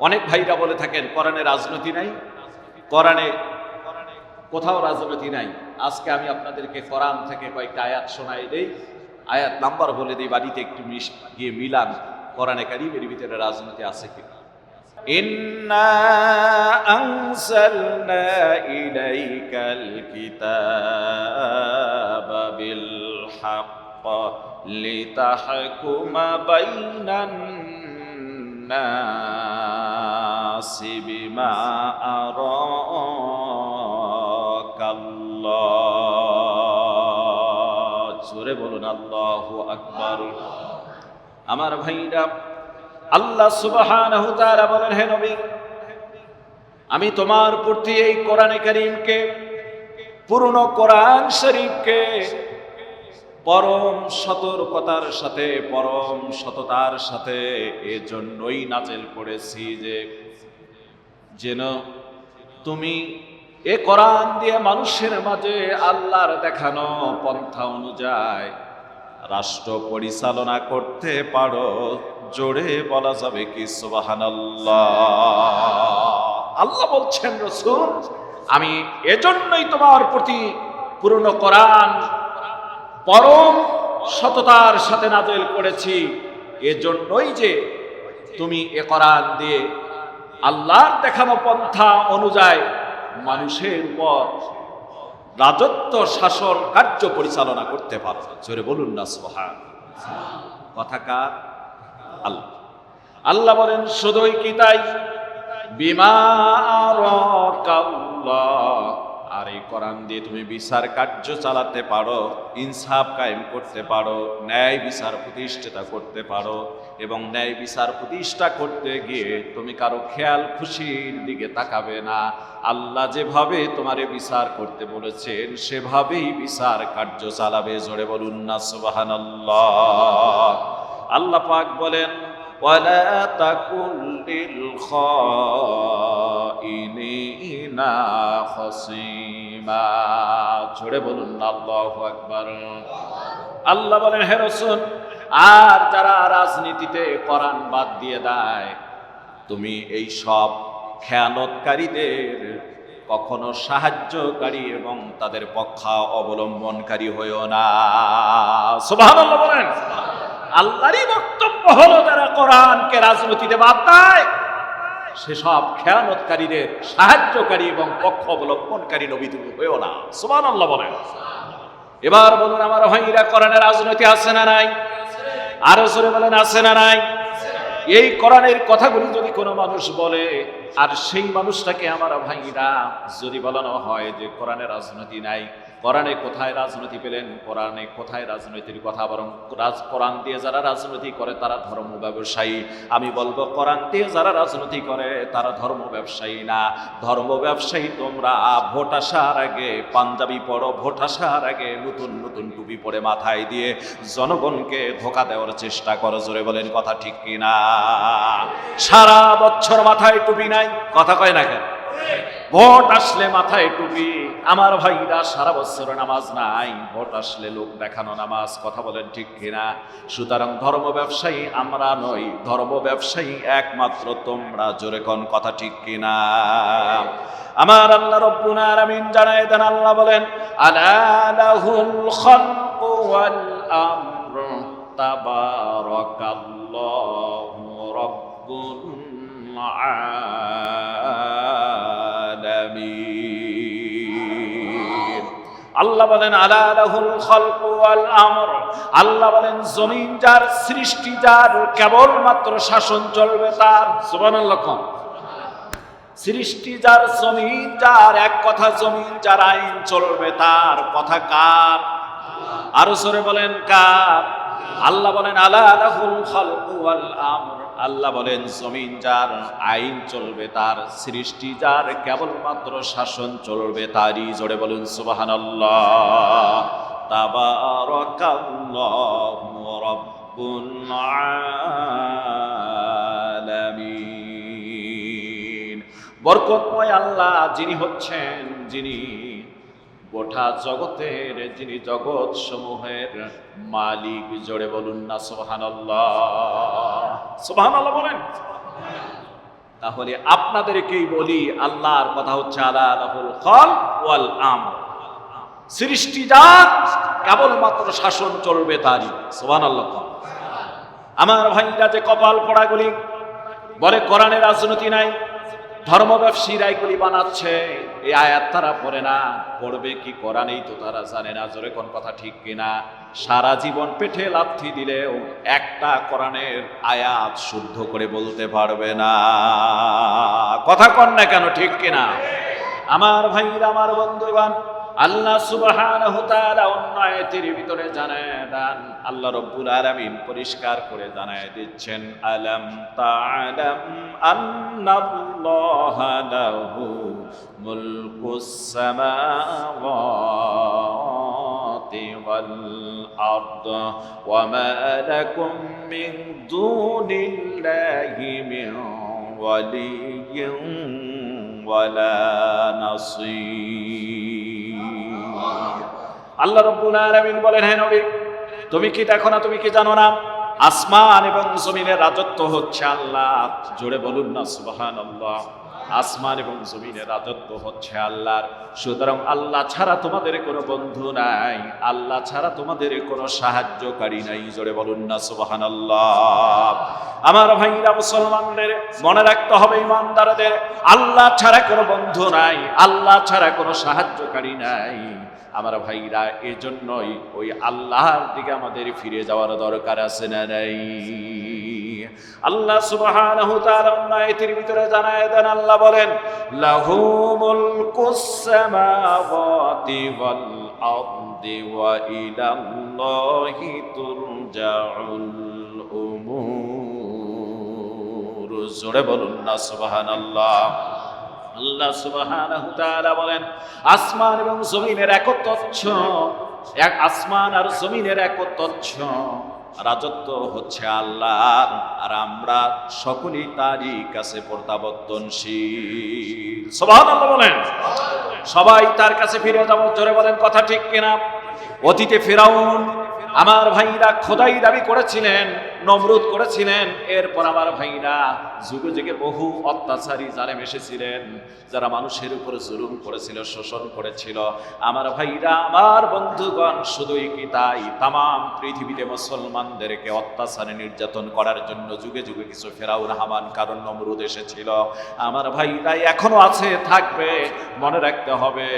অনেক ভাইরা বলে থাকেন কোরআনে রাজনীতি নাই কোরআনে কোথাও রাজনীতি নাই আজকে আমি আপনাদেরকে কোরআন থেকে কয়েকটা আয়াত শোনাই দেই আয়াত নাম্বার বলে দিই বাড়িতে একটু মিশ গিয়ে মিলান কোরআনে কারিমের ভিতরে রাজনীতি আছে কিনা إنا أنزلنا إليك الكتاب بالحق لتحكم بين الناس بما أراك الله জোরে বলুন আল্লাহ আকবার আমার ভাইরা আল্লাহ সুবহানাহু তাআলা বলেন হে নবী আমি তোমার প্রতি এই কোরআনে কারীমকে পুরনো কোরআন শরীফকে পরম সতর্কতার সাথে পরম সততার সাথে এজন্যই নাজেল করেছি যে যেন তুমি এ কোরআন দিয়ে মানুষের মাঝে আল্লাহর দেখানো পন্থা অনুযায়ী রাষ্ট্র পরিচালনা করতে পারো। জোরে বলা যাবে কি সুবাহান আল্লাহ বলছেন, রসুল, আমি এজন্যই তোমার প্রতি পুরনো কোরআন পরম সততার সাথে নাজেল করেছি। এজন্যই যে তুমি এ কোরআন দিয়ে আল্লাহর দেখানো পন্থা অনুযায়ী মানুষের উপর রাজত্ব, শাসন, কার্য পরিচালনা করতে পারো। জোরে বলুন না সোহান কথাকার আল্লাহ। আল্লাহ বলেন, শুধুই কি তাই? বিমা আর এই কোরআন দিয়ে তুমি বিচার কার্য চালাতে পারো, ইনসাফ কায়েম করতে পারো, ন্যায় বিচার প্রতিষ্ঠাতা করতে পারো। এবং ন্যায় বিচার প্রতিষ্ঠা করতে গিয়ে তুমি কারও খেয়াল খুশির দিকে তাকাবে না। আল্লাহ যেভাবে তোমারে বিচার করতে বলেছেন, সেভাবেই বিচার কার্য চালাবে। জোরে বলুন না সুবাহান আল্লাহ পাক বলেন জোরে বলুন আল্লাহ আল্লাহ বলেন, হে রসুন আর যারা রাজনীতিতে কোরআন বাদ দিয়ে দেয়, তুমি এই সব খেয়ানতকারীদের কখনো সাহায্যকারী এবং তাদের পক্ষা অবলম্বনকারী হইও না। সুবহানাল্লাহ বলেন, আল্লাহরই বক্তব্য হলো যারা কোরআনকে রাজনীতিতে বাদ দেয়, সেসব খেয়ানতকারীদের সাহায্যকারী এবং পক্ষ অবলম্বনকারী নবী তুমি হইও না। সুবহানাল্লাহ বলেন। এবার বলুন, আমার ভাইরা কোরআনের রাজনীতি আছে না নাই? আরও সরে বলেন, আছে না নাই? এই কোরআনের কথাগুলি যদি কোনো মানুষ বলে, আর সেই মানুষটাকে আমার ভাইরা যদি বলানো হয় যে কোরআনের রাজনীতি নাই কোরআনে কোথায় রাজনীতি পেলেন, কোরআনে কোথায় রাজনীতির কথা, বরং রাজ, কোরআন দিয়ে যারা রাজনীতি করে, তারা ধর্ম ব্যবসায়ী। আমি বলব, কোরআন দিয়ে যারা রাজনীতি করে, তারা ধর্ম ব্যবসায়ী না। ধর্ম ব্যবসায়ী তোমরা, ভোট আসার আগে পাঞ্জাবি পড়ো ভোট আসার আগে নতুন নতুন টুপি পরে মাথায় দিয়ে জনগণকে ধোকা দেওয়ার চেষ্টা করো, জোরে বলেন কথা ঠিক কিনা? সারা বছর মাথায় টুপি নাই, কথা কয় না কেন? ভোট আসলে মাথায় টুপি। আমার ভাইরা সারা বছর নামাজ নাই, ভোট আসলে লোক দেখানো নামাজ, কথা বলেন ঠিক কিনা? সুতরাং ধর্ম ব্যবসায়ী আমরা নই, ধর্ম ব্যবসায়ী একমাত্র তোমরা, জোরে কোন কথা ঠিক কিনা? আমার আল্লাহ রব্বুল আলামিন জানায় দেন, আল্লাহ বলেন, আলা লাহুল খালকু ওয়াল আমর তাবারাকাল্লাহু রব্বুল আলামিন। আল্লাহ বলেন আমর। আল্লাহ বলেন, জমিন যার সৃষ্টি, যার কেবলমাত্র শাসন চলবে, তার সুবহানাল্লাহ কোন। সৃষ্টি যার জমিন, যার এক কথা জমিন, যার আইন চলবে, তার কথা কার? আরও সরে বলেন, কার? আল্লাহ বলেন, আলা লাহুল খালকু ওয়াল আমর। আল্লাহ বলেন, জমিন যার আইন চলবে, তার সৃষ্টি যার, কেবলমাত্র শাসন চলবে তারই জোরে বলুন আলামিন। বরকতময় আল্লাহ যিনি হচ্ছেন, যিনি গোটা জগতের, যিনি জগৎ সমূহের মালিক, জোরে বলুন না সোহান সোহান বলেন। তাহলে আপনাদেরকেই বলি, আল্লাহর কথা হচ্ছে আল্লাহ আম সৃষ্টিজাত কেবলমাত্র শাসন চলবে তারই। সোহান আল্লাহ আমার ভাইরা যে কপাল পড়াগুলি বলে, কোরআনের রাজনীতি নাই ধর্ম ব্যবসায়ীরা এগুলি বানাচ্ছে। এই আয়াত তারা পড়ে না, পড়বে কি কোরআনেই তো তারা জানে না, জোরে কোন কথা ঠিক কিনা। সারা জীবন পেটে লাথি দিলেও একটা কোরআনের আয়াত শুদ্ধ করে বলতে পারবে না। কথা কন না কেন ঠিক কিনা? আমার ভাইরা, আমার বন্ধুগণ আল্লাহ সুবহানাহু তাআলা অন্য আয়াতের ভিতরে জানায় দেন, আল্লাহ রব্বুল আলামিন পরিষ্কার করে জানায় দিচ্ছেন, আলাম তা'লাম আন্নাল্লাহা লাহু মুলকুস সামাওয়াতি ওয়াল আরদ ওয়া মা লাকুম মিন দুনিল্লাহি মিন ওয়ালিয়্যিন ওয়ালা নাসীর। আল্লাহ রব্বুল আলামিন বলেন, হে নবী, তুমি কি দেখো না, তুমি কি জানো না? আসমান এবং জমিনের রাজত্ব হচ্ছে আল্লাহ। জোরে বলুন না, সুবহানাল্লাহ। আসমান এবং জমিনের রাজত্ব হচ্ছে আল্লাহর। সুতরাং আল্লাহ ছাড়া তোমাদের কোনো বন্ধু নাই। আল্লাহ ছাড়া তোমাদের কোনো সাহায্যকারী নাই। জোরে বলুন না, সুবহানাল্লাহ। আমার ভাইরা মুসলমানদের মনে রাখতে হবে ইমানদারদের, আল্লাহ ছাড়া কোনো বন্ধু নাই, আল্লাহ ছাড়া কোনো সাহায্যকারী নাই। আমার ভাইরা, এজন্যই ওই আল্লাহর দিকে আমাদের ফিরে যাওয়ার দরকার আছে না নাই? আল্লাহ সুবহানাহু তাআলা আয়াতের ভিতরে জানায় দেন, আল্লাহ বলেন লাহু মুলকুস সামাওয়াতি ওয়াল আরদি ওয়া ইলাল্লাহি তুরজাউল উমুর। জোরে বলুন না, সুবহানাল্লাহ। আল্লাহ সুবহানাহু তাআলা বলেন, আসমান এবং জমিনের একত্বচ্ছ এক আসমান আর জমিনের একত্বচ্ছ রাজত্ব হচ্ছে আল্লাহ, আর আমরা সকলেই তারই কাছে প্রত্যাবর্তনশীল আল্লাহ বলেন। সবাই তার কাছে ফিরে যাব ধরে বলেন কথা ঠিক কিনা? অতীতে ফেরাউন আমার ভাইরা খোদাই দাবি করেছিলেন নমরুদ করেছিলেন। এরপর আমার ভাইরা যুগে যুগে বহু অত্যাচারী, জালেম এসেছিলেন। যারা মানুষের উপর জুলুম করেছিল, শোষণ করেছিল। আমার ভাইরা, আমার বন্ধুগণ, শুধুই কি তাই? তাম পৃথিবীতে মুসলমানদেরকে অত্যাচারে নির্যাতন করার জন্য যুগে যুগে কিছু ফেরাউন, হামান কারণ নমরুদ এসেছিল। আমার ভাইরা এখনও আছে, থাকবে, মনে রাখতে হবে।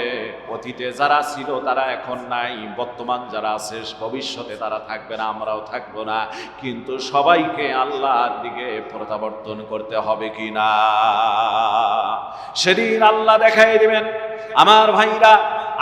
অতীতে যারা ছিল, তারা এখন নাই। বর্তমান যারা আছে, ভবিষ্যতে তারা থাকবে না, আমরাও থাকব না। কিন্তু সবাইকে আল্লাহর দিকে প্রত্যাবর্তন করতে হবে কি না? সেদিন আল্লাহ দেখাই দিবেন আমার ভাইরা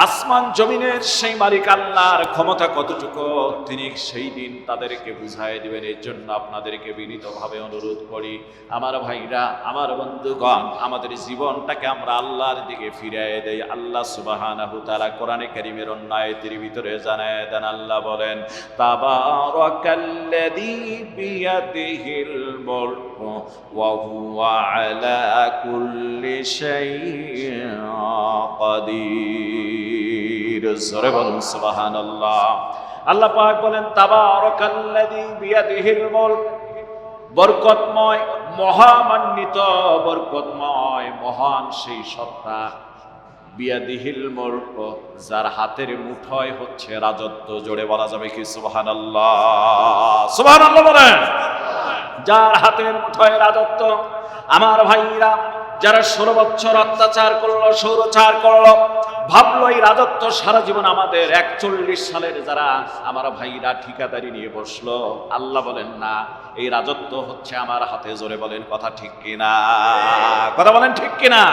আসমান জমিনের সেই মালিক আল্লাহর ক্ষমতা কতটুকু, তিনি সেই দিন তাদেরকে বুঝাই দিবেন। এর জন্য আপনাদেরকে বিনীতভাবে অনুরোধ করি, আমার ভাইরা, আমার বন্ধুগণ, আমাদের জীবনটাকে আমরা আল্লাহর দিকে ফিরিয়ে দেই। আল্লাহ সুবাহানাহু তাআলা কোরআনে কারীমের অন্যায়তির ভিতরে জানায় দেন। আল্লাহ বলেন, তাবারাকাল্লাযী বিয়াদিহিল কুল্লি জোরে বলুন, সুবহানাল্লাহ। আল্লাহ পাক বলেন, তাবারাকাল্লাযী বিয়াদিহিল মুলক, বরকতময়, মহামান্বিত, বরকতময়, মহান সেই সত্তা। বিয়াদিহিল মুলক, যার হাতের মুঠোয় হচ্ছে রাজত্ব, জোরে বলা যাবে কি সুবহানাল্লাহ? সুবহানাল্লাহ বলেন, যার হাতের মুঠোয় রাজত্ব, আমার ভাইরা যারা ষোলো বছর অত্যাচার করল, সৌরচার করল, ভাবলো এই রাজত্ব সারা জীবন আমাদের। একচল্লিশ সালের যারা আমার ভাইরা ঠিকাদারি নিয়ে বসল, আল্লাহ বলেন, না, এই রাজত্ব হচ্ছে আমার হাতে, জোরে বলেন কথা ঠিক কিনা? কথা বলেন ঠিক কিনা?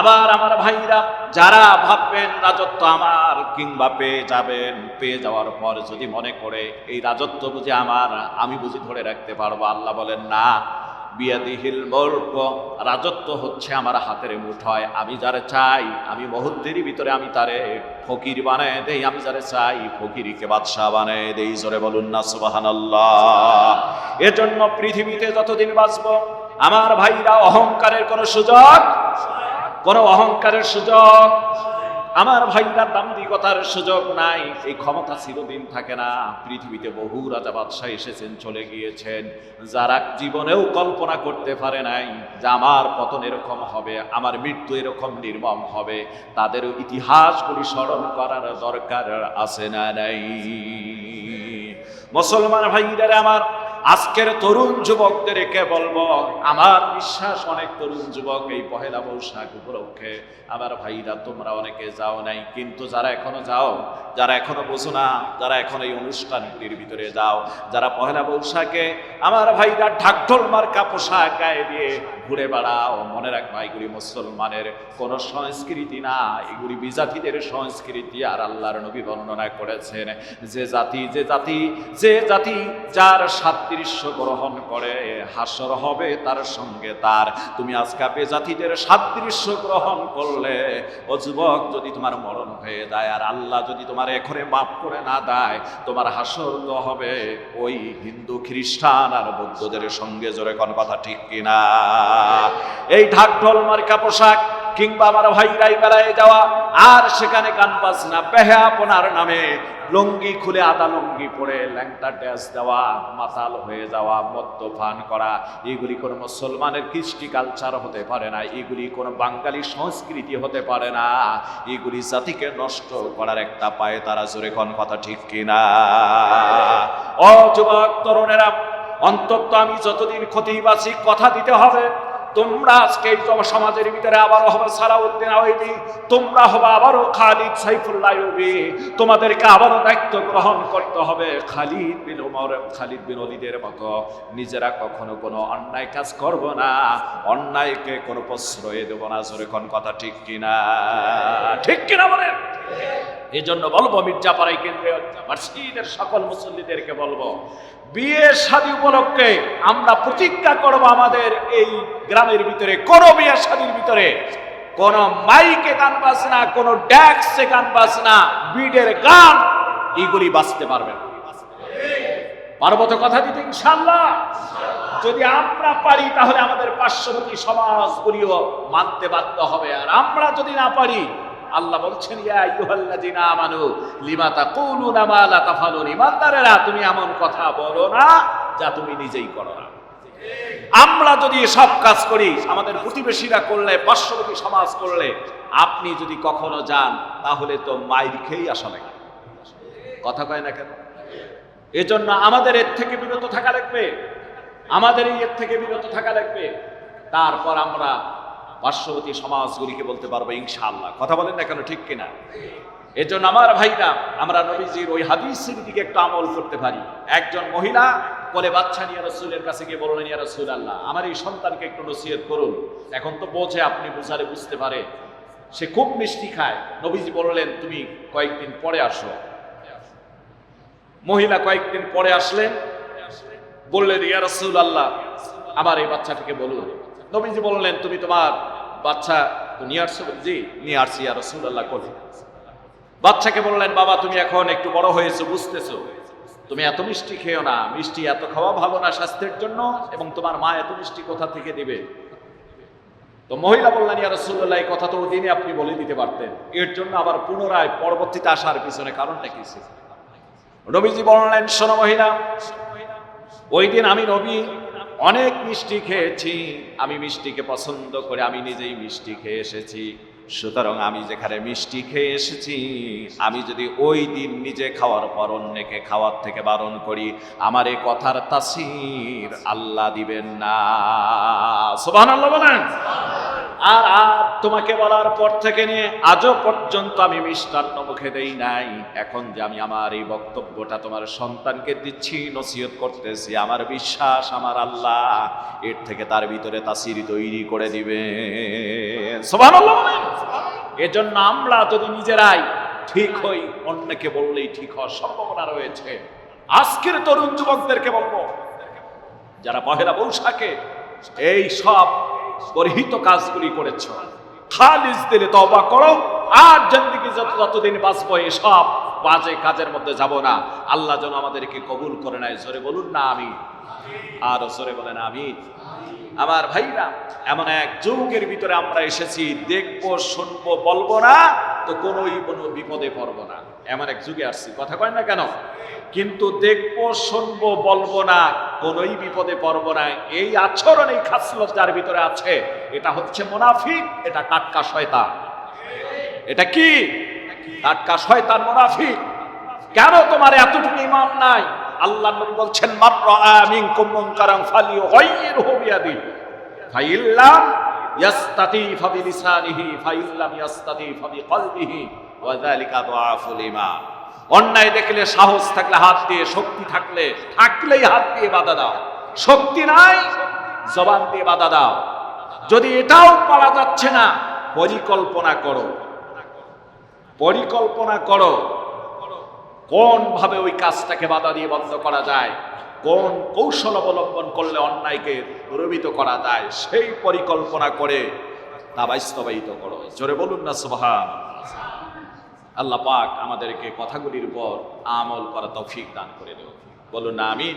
আবার আমার ভাইরা, যারা ভাববেন রাজত্ব আমার কিংবা পেয়ে যাবেন, পেয়ে যাওয়ার পর যদি মনে করে, এই রাজত্ব বুঝে আমার, আমি বুঝি ধরে রাখতে পারব। আল্লাহ বলেন, না বিয়াদিহিল মল্ক, রাজত্ব হচ্ছে আমার হাতের মুঠোয় আমি যারে চাই, আমি মুহূর্তের ভিতরে আমি তারে ফকির বানায় দেই, আমি যারে চাই ফকিরিকে বাদশাহ বানায় দেই, জোরে বলুন না, সুবহানাল্লাহ। এজন্য পৃথিবীতে যতদিন বাঁচব, আমার ভাইরা অহংকারের কোনো সুযোগ, কোনো অহংকারের সুযোগ আমার ভাইরা দাম্ভিকতার সুযোগ নাই। এই ক্ষমতা চিরদিন থাকে না। পৃথিবীতে বহু রাজা বাদশাহ এসেছেন, চলে গিয়েছেন। যারা জীবনেও কল্পনা করতে পারে নাই যে আমার পতন এরকম হবে, আমার মৃত্যু এরকম নির্মম হবে তাদের ইতিহাসগুলি স্মরণ করার দরকার আছে না নাই। মুসলমান ভাইরা আমার আজকের তরুণ যুবকদেরকে বলব? আমার বিশ্বাস, অনেক তরুণ যুবক এই পহেলা বৈশাখ উপলক্ষে। আমার ভাইরা, তোমরা অনেকে যাও নাই, কিন্তু যারা এখনও যাও, যারা এখনও বোঝো না, যারা এখন এই অনুষ্ঠানটির ভিতরে যাও, যারা পহেলা বৈশাখে আমার ভাইরা ঢাকঢোল মার্কা পোশাক গায়ে দিয়ে ঘুরে বেড়াও। মনে রাখবা এগুলি মুসলমানের কোন সংস্কৃতি না, এগুলি বিজাতিদের সংস্কৃতি, আর আল্লাহর নবী বর্ণনা করেছেন, যে জাতি যে জাতি যে জাতি, যার সাদৃশ্য গ্রহণ করে হাসর হবে তার সঙ্গে তার। তুমি আজকে বেজাতিদের সাদৃশ্য গ্রহণ করলে, ও যুবক যদি তোমার মরণ হয়ে যায় আর আল্লাহ যদি তোমার এখনে মাফ করে না দেয়, তোমার হাসর তো হবে ওই হিন্দু, খ্রিস্টান আর বৌদ্ধদের সঙ্গে। জোরে কোন কথা ঠিক কিনা? এই ঢাক ঢোল মার্কা পোশাক কিংবা আমার ভাইরাই বেড়ায় যাওয়া, আর সেখানে গান বাজনা বেহাপনার নামে লুঙ্গি খুলে আদা লুঙ্গি পরে ল্যাংটা ড্যাস দেওয়া, মাতাল হয়ে যাওয়া মদ্যপান করা, এগুলি কোনো মুসলমানের কৃষ্টি কালচার হতে পারে না, এগুলি কোনো বাঙালি সংস্কৃতি হতে পারে না, এগুলি জাতিকে নষ্ট করার একটা পায়ে, তারা জোরে কোন কথা ঠিক কিনা? ও যুবক, তরুণেরা, অন্তত আমি যতদিন ক্ষতি বাঁচি কথা দিতে হবে তোমরা আজকে সমাজের ভিতরে আবারও হবে সালাউদ্দিন আওয়াইবি তোমরা হবে আবারও খালিদ সাইফুল্লাহ তোমাদেরকে আবারও দায়িত্ব গ্রহণ করতে হবে খালিদ বিন ওমর খালিদ বিন অলিদের মতো। নিজেরা কখনো কোনো অন্যায় কাজ করব না। অন্যায়কে কোনো প্রশ্রয় দেব না। জোরে কোন কথা ঠিক কিনা? ঠিক কিনা বলেন? এই জন্য বলব মির্জাপাড়াই কেন্দ্রীয় মসজিদের সকল মুসল্লিদেরকে বলব, বিয়ে শাদী উপলক্ষে আমরা প্রতিজ্ঞা করব আমাদের এই গ্রামের ভিতরে, কোন বিয়ে শাদীর ভিতরে। কোন মাইকে গান বাজনা, কোন ড্যাক্সে গান বাজনা, বিডের গান, এগুলি বাজতে পারবে না। কথা দিতে ইনশাল্লাহ যদি আমরা পারি, তাহলে আমাদের পার্শ্ববর্তী সমাজগুলিও মানতে বাধ্য হবে। আর আমরা যদি না পারি আল্লাহ বলছেন আমানু, লিমা তাকুলুনা মা লা তাফালুন ইমানদারেরা তুমি এমন কথা বলো না যা তুমি নিজেই করো না। আমরা যদি সব কাজ করি, আমাদের প্রতিবেশীরা করলে, পার্শ্ববর্তী সমাজ করলে, আপনি যদি কখনো যান, তাহলে তো মাইর খেয়েই আসা লাগে। কথা কয় না কেন? এজন্য আমাদের এর থেকে বিরত থাকা লাগবে। আমাদের এর থেকে বিরত থাকা লাগবে। তারপর আমরা পার্শ্ববর্তী সমাজগুলিকে বলতে পারব ইনশাআল্লাহ। কথা বলেন না কেন? ঠিক কিনা? এজন্য আমার ভাইরা, আমরা নবীজির ওই হাদিসের দিকে একটু আমল করতে পারি। একজন মহিলা বলে, বাচ্চা নিয়ে রসুলের কাছে গিয়ে বললেন ইয়া রসুল আল্লাহ আমার এই সন্তানকে একটু নসিহত করুন। এখন তো বোঝে, আপনি বুঝারে বুঝতে পারে। সে খুব মিষ্টি খায়। নবীজি বললেন, তুমি কয়েকদিন পরে আসো। মহিলা কয়েকদিন পরে আসলেন। বললেন, ইয়া রসুল আল্লাহ আমার এই বাচ্চাটিকে বলুন। নবীজি বললেন, তুমি তোমার বাচ্চা নিয়ে আসছো? জি, নিয়ে আসছি আর রসুল্লাহ কলি বাচ্চাকে বললেন, বাবা, তুমি এখন একটু বড় হয়েছো, বুঝতেছো। তুমি এত মিষ্টি খেও না। মিষ্টি এত খাওয়া ভালো না স্বাস্থ্যের জন্য এবং তোমার মা এত মিষ্টি কোথা থেকে দিবে? তো মহিলা বললেন, ইয়া রসুল্লাহ এই কথা তো দিনে আপনি বলে দিতে পারতেন। এর জন্য আবার পুনরায় পরবর্তীতে আসার পিছনে কারণটা কি ছিল? নবীজি বললেন, শোনো মহিলা, ওই দিন আমি নবী অনেক মিষ্টি খেয়েছি, আমি মিষ্টিকে পছন্দ করে আমি নিজেই মিষ্টি খেয়ে এসেছি। সুতরাং আমি যেখানে মিষ্টি খেয়ে এসেছি, আমি যদি ওই দিন নিজে খাওয়ার পর অন্যকে খাওয়ার থেকে বারণ করি, আমার এই কথার তাসির আল্লাহ দিবেন না। সোভান আল্লাহ বলেন। আর আজ তোমাকে বলার পর থেকে নিয়ে আজও পর্যন্ত আমি মিষ্টান্ন মুখে দেই নাই। এখন যে আমি আমার এই বক্তব্যটা তোমার সন্তানকে দিচ্ছি, নসিহত করতেছি, আমার বিশ্বাস, আমার আল্লাহ, এর থেকে তার ভিতরে তাসির তৈরি করে দিবে। এজন্য আমরা যদি নিজেরাই ঠিক হই, অন্যকে বললেই ঠিক হওয়ার সম্ভাবনা রয়েছে। আজকের তরুণ যুবকদেরকে বলব, যারা পহেলা বৈশাখে এই সব গর্হিত কাজগুলি করেছ। খালিজ দিলে তবা করো, আর জিন্দিগি যত যতদিন বাঁচবো সব বাজে কাজের মধ্যে যাব না। আল্লাহ যেন আমাদেরকে কবুল করে নাই জোরে বলুন না আমি আর জোরে বলেন আমি আমার ভাইরা, এমন এক যুগের ভিতরে আমরা এসেছি, দেখব, শুনব, বলব না, তো কোনোই কোনো বিপদে পড়ব না। এমন এক যুগে আসছি, কথা কয় না কেন? কিন্তু দেখব, শুনব, বলব না, কোনোই বিপদে পড়ব না। এই আচরণ, এই খাসলত যার ভিতরে আছে, এটা হচ্ছে মুনাফিক, এটা টাটকা শয়তান। এটা কি? টাটকা শয়তান, মুনাফিক। কেন তোমার এতটুকু ইমান নাই? আল্লাহ নবী বলছেন মাত্র মিনকুম মুনকারান ফালিয়ুগাইয়িরহু বিয়াদি ফাইল্লাম ইয়াস্তাতি ফাবিলিসানিহি ফাইল্লাম ইয়াস্তাতি ফাবিকলবিহি ওয়া দুআফুল ঈমান। অন্যায় দেখলে সাহস থাকলে, হাত দিয়ে শক্তি থাকলে, থাকলেই হাত দিয়ে বাধা দাও। শক্তি নাই, জবান দিয়ে বাধা দাও। যদি এটাও পারা যাচ্ছে না, পরিকল্পনা করো। পরিকল্পনা করো। কোন ভাবে ওই কাজটাকে বাধা দিয়ে বন্ধ করা যায়? কোন কৌশল অবলম্বন করলে অন্যায়কে প্রবিত করা যায়? সেই পরিকল্পনা করে তা বাস্তবায়িত করো। জোরে বলুন না সুবহান আল্লাহ পাক আমাদেরকে কথাগুলির উপর আমল করা তৌফিক দান করে দেব বলুন না আমিন।